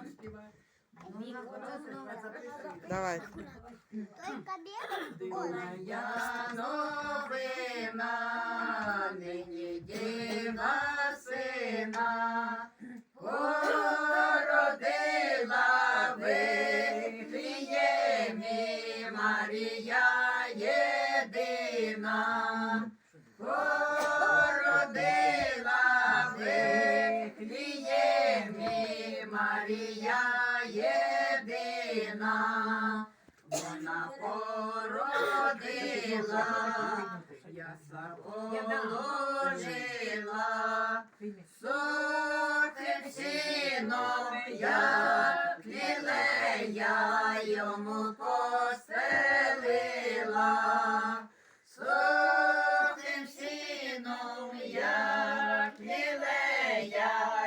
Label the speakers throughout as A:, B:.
A: Співає.
B: Давай.
C: Только белый.
A: Дивная новина, нині діва сина, породила в Вифлеємі Марія єдина, Марія єдина. Вона породила, я положила, сухим сіном я лілея йому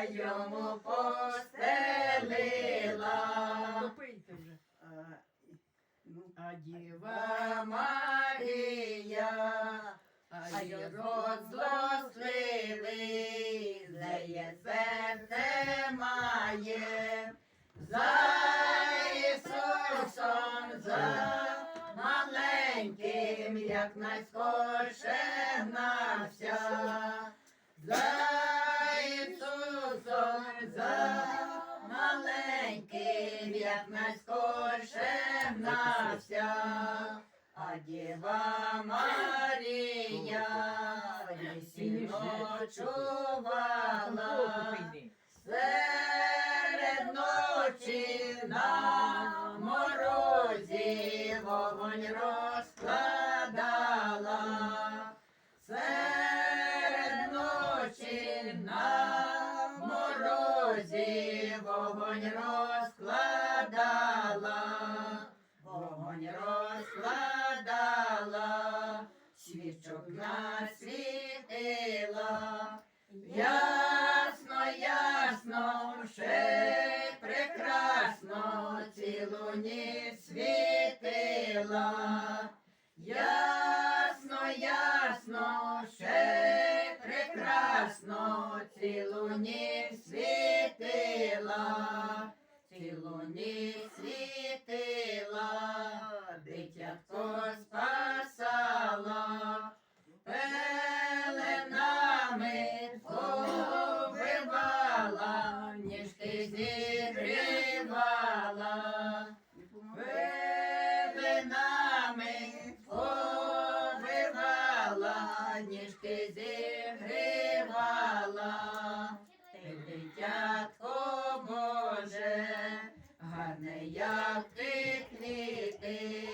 A: лілея йому постелила. А Діва Марія, а й род злосливий, злеє серце має, за Ісусом, за маленьким, як найскорше як найскорше гнався, а Діва Марія вісім ночувала, серед ночі на морозі вогонь розкладала, серед ночі на Sri ніжки зігрівала, ти дитятко Боже, гарне, як ти квіти,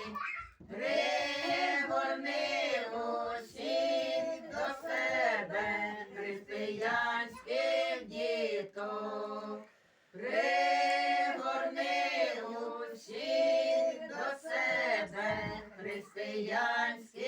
A: пригорни усіх до себе, християнських діток. Пригорни усіх до себе, християнських.